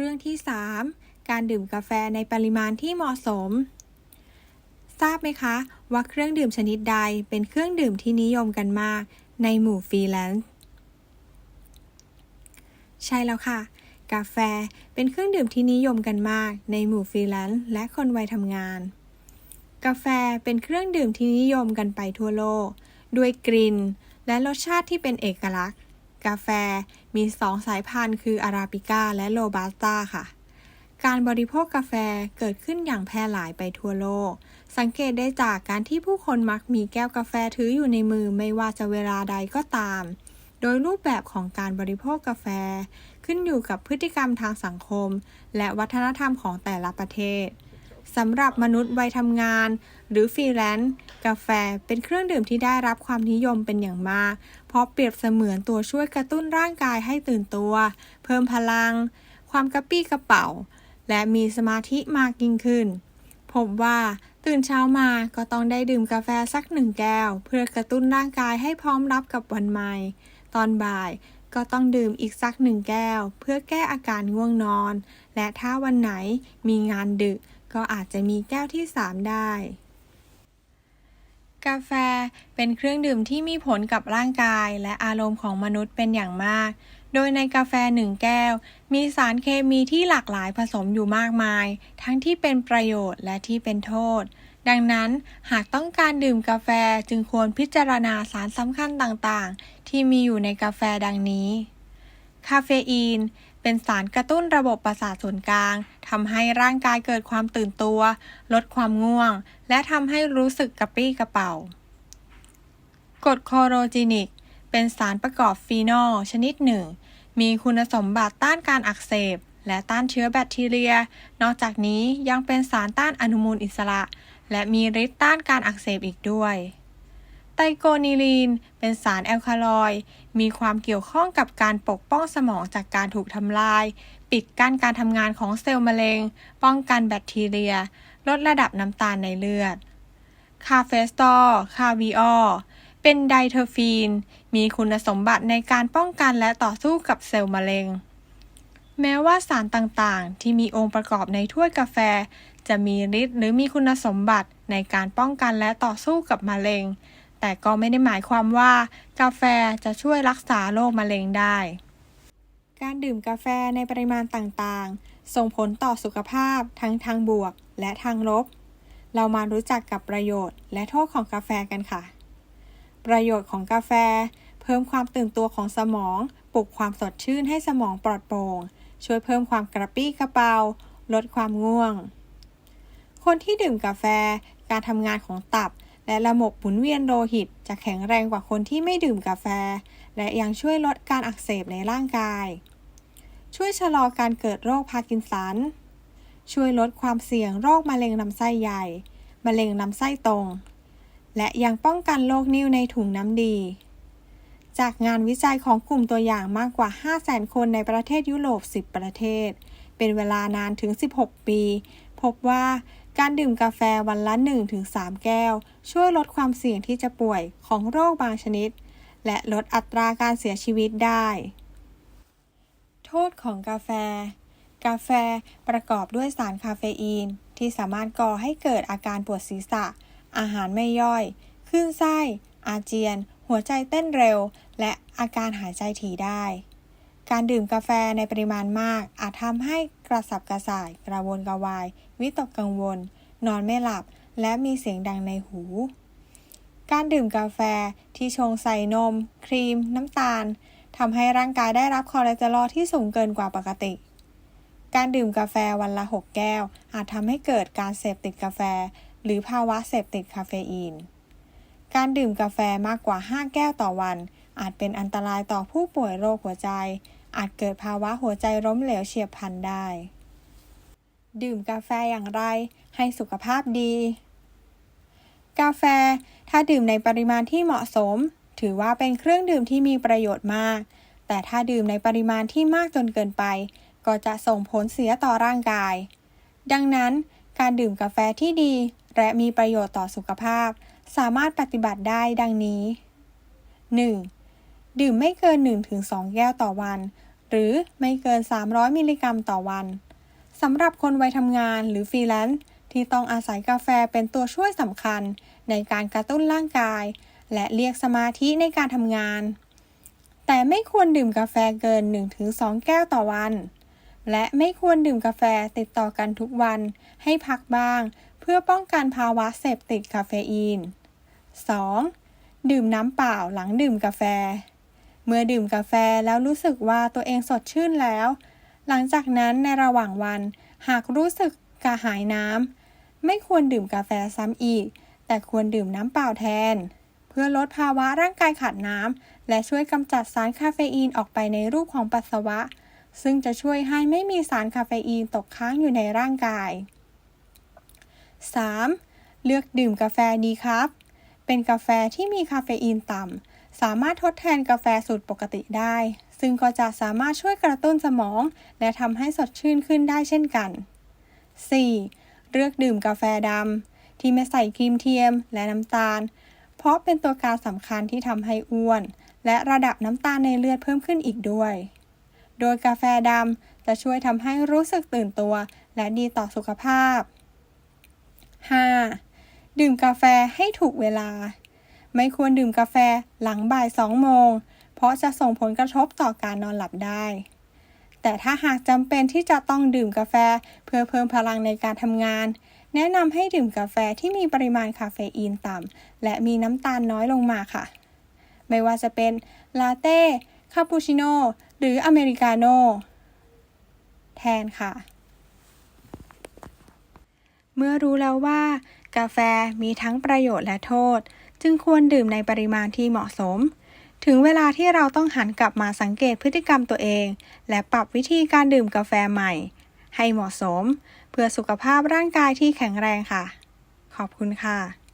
เรื่องที่ 3 การดื่มกาแฟในปริมาณที่เหมาะสม ทราบไหมคะว่าเครื่องดื่มชนิดใดเป็นเครื่องดื่มที่นิยมกันมากในหมู่ฟรีแลนซ์ใช่แล้วค่ะ กาแฟเป็นเครื่องดื่มที่นิยมกันมากในหมู่ฟรีแลนซ์และคนวัยทำงาน กาแฟเป็นเครื่องดื่มที่นิยมกันไปทั่วโลก ด้วยกลิ่นและรสชาติที่เป็นเอกลักษณ์ กาแฟมีสองสายพันธุ์คืออาราบิก้าและโรบัสต้าค่ะ การบริโภคกาแฟเกิดขึ้นอย่างแพร่หลายไปทั่วโลก สังเกตได้จากการที่ผู้คนมักมีแก้วกาแฟถืออยู่ในมือไม่ว่าจะเวลาใดก็ตาม โดยรูปแบบของการบริโภคกาแฟ ขึ้นอยู่กับพฤติกรรมทางสังคม และวัฒนธรรมของแต่ละประเทศ สำหรับมนุษย์วัยทำงาน หรือฟรีแลนซ์กาแฟเป็นเครื่องดื่มที่ได้รับความนิยมเป็นอย่างมาก เพราะเปรียบเสมือนตัวช่วยกระตุ้นร่างกายให้ตื่นตัว เพิ่มพลัง ความกระปี้กระเป๋า และมีสมาธิมากยิ่งขึ้น พบว่าตื่นเช้ามาก็ต้องได้ดื่มกาแฟสักหนึ่งแก้ว เพื่อกระตุ้นร่างกายให้พร้อมรับกับวันใหม่ ตอนบ่ายก็ต้องดื่มอีกสักหนึ่งแก้ว เพื่อแก้อาการง่วงนอน และถ้าวันไหนมีงานดึก ก็อาจจะมีแก้วที่ 3 ได้ กาแฟเป็นเครื่องดื่มที่มีผลกับร่างกายและอารมณ์ของมนุษย์เป็นอย่างมาก โดยในกาแฟหนึ่งแก้ว มีสารเคมีที่หลากหลายผสมอยู่มากมาย ทั้งที่เป็นประโยชน์และที่เป็นโทษดังนั้นหากต้องการดื่มกาแฟจึงควรพิจารณาสารสำคัญต่างๆ ที่มีอยู่ในกาแฟดังนี้ คาเฟอีน เป็นสารกระตุ้นระบบประสาทส่วนกลางทำให้ร่างกายเกิดความตื่นตัว ลดความง่วง และทำให้รู้สึกกระปรี้กระเป๋ากรดโคโรจินิก เป็นสารประกอบฟีนอลชนิดหนึ่ง มีคุณสมบัติต้านการอักเสบ และต้านเชื้อแบคทีเรีย นอกจากนี้ยังเป็นสารต้านอนุมูลอิสระ และมีฤทธิ์ต้านการอักเสบอีกด้วยไตรโกนิลีน เป็นสารแอลคาลอย มีความเกี่ยวข้องกับการปกป้องสมองจากการถูกทำลาย ปิดกั้นการทำงานของเซลล์มะเร็ง ป้องกันแบคทีเรีย ลดระดับน้ำตาลในเลือด คาเฟสตอลคาวิออลเป็นไดเทอร์ฟีน มีคุณสมบัติในการป้องกันและต่อสู้กับเซลล์มะเร็ง แม้ว่าสารต่างๆ ที่มีองค์ประกอบในถ้วยกาแฟ จะมีฤทธิ์หรือมีคุณสมบัติในการป้องกันและต่อสู้กับมะเร็ง แต่ก็ไม่ได้หมายความว่ากาแฟจะช่วยรักษาโรคมะเร็งได้ การดื่มกาแฟในปริมาณต่างๆ ส่งผลต่อสุขภาพทั้งทางบวกและทางลบ เรามารู้จักกับประโยชน์และโทษของกาแฟกันค่ะ ประโยชน์ของกาแฟ เพิ่มความตื่นตัวของสมอง ปลุกความสดชื่นให้สมองปลอดโปร่ง ช่วยเพิ่มความกระปรี้กระเป๋าลดความง่วง คนที่ดื่มกาแฟ การทำงานของตับ และระบบหมุนเวียนโลหิต จะแข็งแรงกว่าคนที่ไม่ดื่มกาแฟ และยังช่วยลดการอักเสบในร่างกาย ช่วยชะลอการเกิดโรคพาร์กินสัน ช่วยลดความเสี่ยงโรคมะเร็งลำไส้ใหญ่ มะเร็งลำไส้ตรง และยังป้องกันโรคนิ่วในถุงน้ำดี จากงานวิจัยของกลุ่มตัวอย่างมากกว่า 500,000 คนในประเทศยุโรป 10 ประเทศ เป็นเวลานานถึง 16 ปี พบว่า การดื่มกาแฟวันละ 1-3 แก้ว ช่วยลดความเสี่ยงที่จะป่วยของโรคบางชนิด และลดอัตราการเสียชีวิตได้ โทษของกาแฟ กาแฟประกอบด้วยสารคาเฟอีน ที่สามารถก่อให้เกิดอาการปวดศีรษะ อาหารไม่ย่อย คลื่นไส้ อาเจียน หัวใจเต้นเร็ว และอาการหายใจถี่ได้ การดื่มกาแฟในปริมาณมาก อาจทำให้กระสับกระส่าย กระวนกระวาย วิตกกังวล นอนไม่หลับ และมีเสียงดังในหู การดื่มกาแฟที่ชงใส่นม ครีม น้ำตาลทำให้ร่างกายได้รับคอเลสเตอรอลที่สูงเกินกว่าปกติ การดื่มกาแฟวันละ 6 แก้ว อาจทำให้เกิดการเสพติดกาแฟ หรือภาวะเสพติดคาเฟอีน การดื่มกาแฟมากกว่า 5 แก้วต่อวัน อาจเป็นอันตรายต่อผู้ป่วยโรคหัวใจ อาจเกิดภาวะหัวใจล้มเหลวเฉียบพลันได้ ดื่มกาแฟอย่างไรให้สุขภาพดี กาแฟถ้าดื่มในปริมาณที่เหมาะสม ถือว่าเป็นเครื่องดื่มที่มีประโยชน์มาก แต่ถ้าดื่มในปริมาณที่มากจนเกินไป ก็จะส่งผลเสียต่อร่างกาย ดังนั้นการดื่มกาแฟที่ดี และมีประโยชน์ต่อสุขภาพ สามารถปฏิบัติได้ดังนี้ 1. ดื่มไม่เกิน 1-2 แก้วต่อวัน หรือไม่เกิน 300 มิลลิกรัมต่อวันสำหรับคนวัยทำงานหรือฟรีแลนซ์ที่ต้องอาศัยกาแฟเป็นตัวช่วยสำคัญในการกระตุ้นร่างกาย และเรียกสมาธิในการทำงาน แต่ไม่ควรดื่มกาแฟเกิน 1-2 แก้วต่อวัน และไม่ควรดื่มกาแฟติดต่อกันทุกวันให้พักบ้าง เพื่อป้องกันภาวะเสพติดคาเฟอีน 2. ดื่มน้ำเปล่าหลังดื่มกาแฟ เมื่อดื่มกาแฟแล้วรู้สึกว่าตัวเองสดชื่นแล้ว หลังจากนั้นในระหว่างวัน หากรู้สึกกระหายน้ำไม่ควรดื่มกาแฟซ้ำอีก แต่ควรดื่มน้ำเปล่าแทน เพื่อลดภาวะร่างกายขาดน้ำและช่วยกำจัดสารคาเฟอีนออกไปในรูปของปัสสาวะ ซึ่งจะช่วยให้ไม่มีสารคาเฟอีนตกค้างอยู่ในร่างกาย 3. เลือกดื่มกาแฟดีครับ เป็นกาแฟที่มีคาเฟอีนต่ำ สามารถทดแทนกาแฟสูตรปกติได้ ซึ่งก็จะสามารถช่วยกระตุ้นสมอง และทำให้สดชื่นขึ้นได้เช่นกัน 4. เลือกดื่มกาแฟดำที่ไม่ใส่ครีมเทียมและน้ำตาล เพราะเป็นตัวการสำคัญที่ทำให้อ้วน และระดับน้ำตาลในเลือดเพิ่มขึ้นอีกด้วย โดยกาแฟดำจะช่วยทำให้รู้สึกตื่นตัว และดีต่อสุขภาพ 5. ดื่มกาแฟให้ถูกเวลา ไม่ควรดื่มกาแฟหลังบ่าย 2 โมง เพราะจะส่งผลกระทบต่อการนอนหลับได้ แต่ถ้าหากจำเป็นที่จะต้องดื่มกาแฟเพื่อเพิ่มพลังในการทำงาน แนะนำให้ดื่มกาแฟที่มีปริมาณคาเฟอีนต่ำและมีน้ำตาลน้อยลงมาค่ะ ไม่ว่าจะเป็นลาเต้คาปูชิโน่หรืออเมริกาโน่แทนค่ะ เมื่อรู้แล้วว่า กาแฟมีทั้งประโยชน์และโทษ จึงควรดื่มในปริมาณที่เหมาะสม ถึงเวลาที่เราต้องหันกลับมาสังเกตพฤติกรรมตัวเอง และปรับวิธีการดื่มกาแฟใหม่ ให้เหมาะสม เพื่อสุขภาพร่างกายที่แข็งแรงค่ะ ขอบคุณค่ะ